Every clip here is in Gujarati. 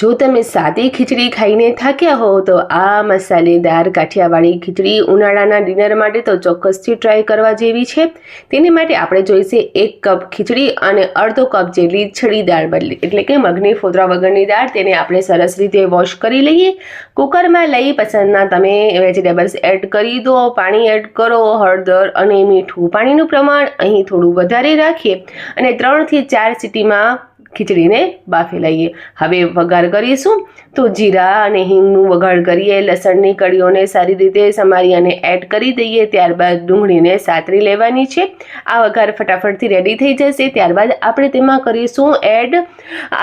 જો તમે સાદી ખીચડી ખાઈને થાક્યા હો તો આ મસાલેદાર કાઠિયાવાડી ખીચડી ઉનાળાના ડિનર માટે તો ચોક્કસથી ટ્રાય કરવા જેવી છે. તેની માટે આપણે જોઈશે એક કપ ખીચડી અને અડધો કપ જેટલી છડી દાળ બદલી. એટલે કે મગની ફોતરા વગરની દાળ તેને આપણે સરસ રીતે વોશ કરી લઈએ. કુકરમાં લઈ પસંદના તમે વેજીટેબલ્સ એડ કરી દો, પાણી એડ કરો, હળદર અને મીઠું. પાણીનું પ્રમાણ અહીં થોડું વધારે રાખીએ. અને ત્રણથી ચાર સીટીમાં ખીચડીને બાફી લઈએ. હવે વઘાર કરીશું તો જીરા અને હિંગનું વઘાર કરીએ. લસણની કળીઓને સારી રીતે સમારી અને એડ કરી દઈએ. ત્યારબાદ ડુંગળીને સાતરી લેવાની છે. આ વઘાર ફટાફટથી રેડી થઈ જશે. ત્યારબાદ આપણે તેમાં કરીશું એડ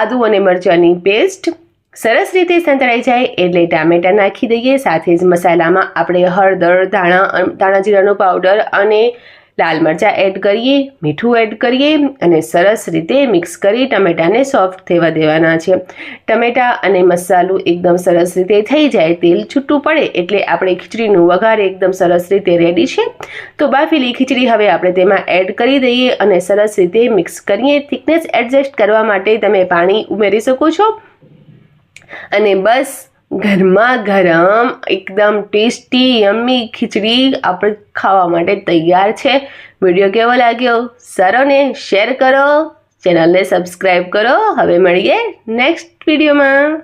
આદુ અને મરચાંની પેસ્ટ સરસ રીતે સંતળાઈ જાય એટલે ટામેટાં નાખી દઈએ. સાથે જ મસાલામાં આપણે હળદર, ધાણા ધાણા જીરાનો પાવડર અને લાલ મરચાં એડ કરીએ, મીઠું એડ કરીએ અને સરસ રીતે મિક્સ કરી ટમેટાને સોફ્ટ થવા દેવાના છે. ટમેટા અને મસાલું એકદમ સરસ રીતે થઈ જાય, તેલ છૂટું પડે એટલે આપણે ખીચડીનું વઘાર એકદમ સરસ રીતે રેડી છે. તો બાફેલી ખીચડી હવે આપણે તેમાં એડ કરી દઈએ અને સરસ રીતે મિક્સ કરીએ. થિકનેસ એડજસ્ટ કરવા માટે તમે પાણી ઉમેરી શકો છો. અને બસ ગરમા ગરમ, એકદમ ટેસ્ટી યમ્મી ખીચડી આપણે ખાવા માટે તૈયાર છે. વીડિયો કેવો લાગ્યો? સારો ને શેર કરો. ચેનલને સબસ્ક્રાઈબ કરો. હવે મળીએ નેક્સ્ટ વિડીયોમાં.